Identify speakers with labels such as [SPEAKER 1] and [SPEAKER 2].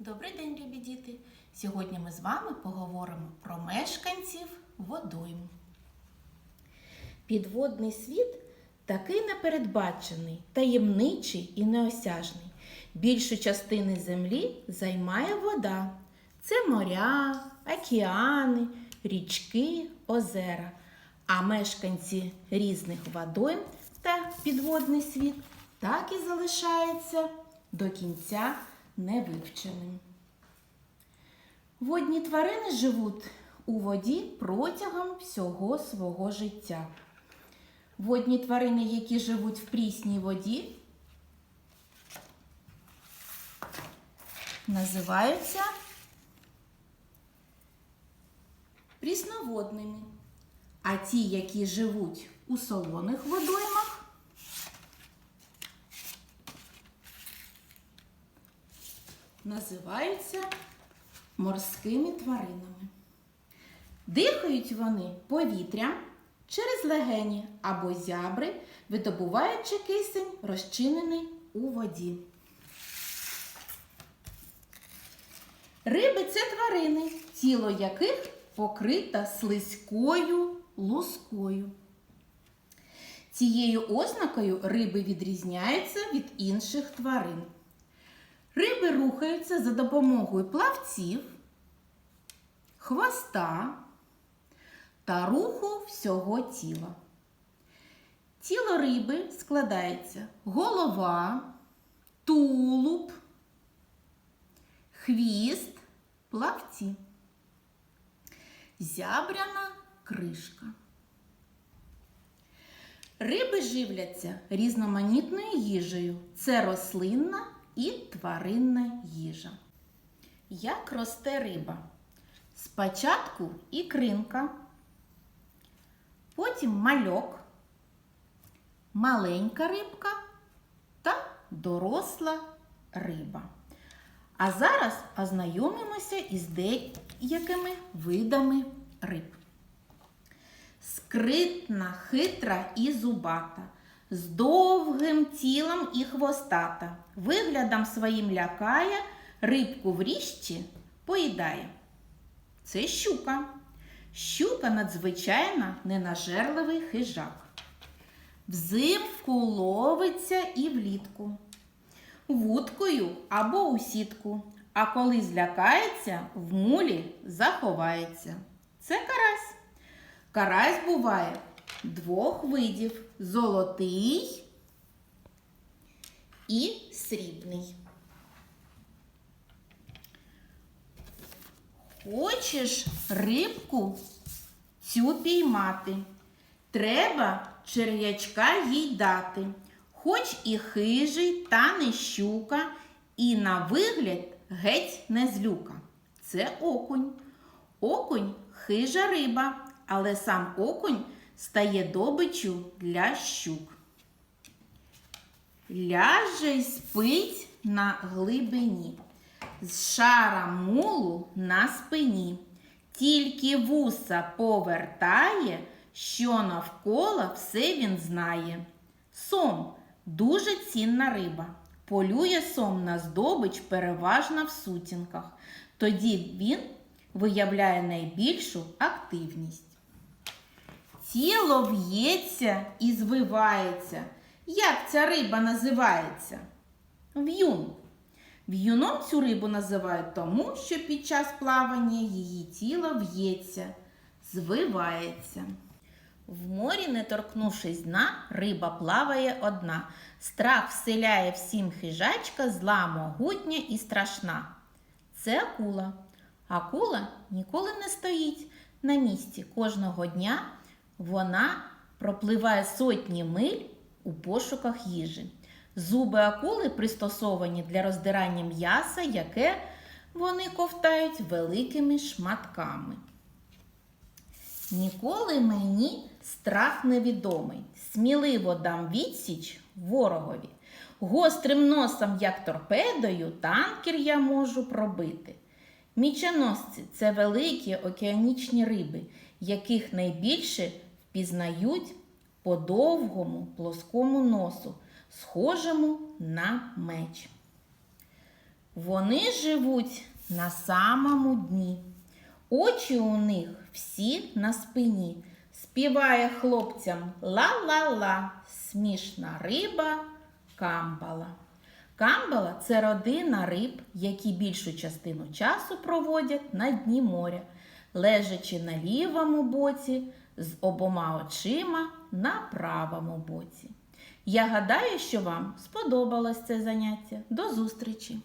[SPEAKER 1] Добрий день, любі діти! Сьогодні ми з вами поговоримо про мешканців водойм. Підводний світ такий непередбачений, таємничий і неосяжний. Більшу частину землі займає вода. Це моря, океани, річки, озера. А мешканці різних водойм та підводний світ так і залишаються до кінця невивченим. Водні тварини живуть у воді протягом всього свого життя. Водні тварини, які живуть в прісній воді, називаються прісноводними. А ті, які живуть у солоних водоймах, називаються морськими тваринами. Дихають вони повітрям через легені або зябри, видобуваючи кисень, розчинений у воді. Риби це тварини, тіло яких покрита слизькою лускою. Цією ознакою риби відрізняються від інших тварин. Риби рухаються за допомогою плавців, хвоста та руху всього тіла. Тіло риби складається голова, тулуб, хвіст, плавці, зябряна кришка. Риби живляться різноманітною їжею. Це рослинна і тваринна їжа. Як росте риба? Спочатку ікринка, потім мальок, маленька рибка та доросла риба. А зараз ознайомимося із деякими видами риб. Скритна, хитра і зубата, з довгим тілом і хвостата, виглядом своїм лякає, рибку в річці поїдає. Це щука. Щука надзвичайно ненажерливий хижак. Взимку ловиться і влітку, вудкою або у сітку, а коли злякається, в мулі заховається. Це карась. Карась буває двох видів золотий і срібний. Хочеш рибку цю піймати, треба черв'ячка їй дати, хоч і хижий, та не щука, і на вигляд геть не злюка. Це окунь. Окунь хижа риба, але сам окунь стає добичю для щук. Ляже й спить на глибині, з шара мулу на спині. Тільки вуса повертає, що навколо все він знає. Сом дуже цінна риба. Полює сом на здобич переважно в сутінках. Тоді він виявляє найбільшу активність. Тіло в'ється і звивається. Як ця риба називається? В'юн. В'юном цю рибу називають тому, що під час плавання її тіло в'ється, звивається. В морі, не торкнувшись дна, риба плаває одна. Страх вселяє всім хижачка, зла могутня і страшна. Це акула. Акула ніколи не стоїть на місці. Кожного дня вона пропливає сотні миль у пошуках їжі. Зуби акули пристосовані для роздирання м'яса, яке вони ковтають великими шматками. Ніколи мені страх невідомий. Сміливо дам відсіч ворогові. Гострим носом, як торпедою, танкер я можу пробити. Мічоносці це великі океанічні риби, яких найбільше впізнають по довгому плоскому носу, схожому на меч. Вони живуть на самому дні. Очі у них всі на спині. Співає хлопцям ла-ла-ла, смішна риба камбала. Камбала це родина риб, які більшу частину часу проводять на дні моря, лежачи на лівому боці з обома очима на правому боці. Я гадаю, що вам сподобалось це заняття. До зустрічі!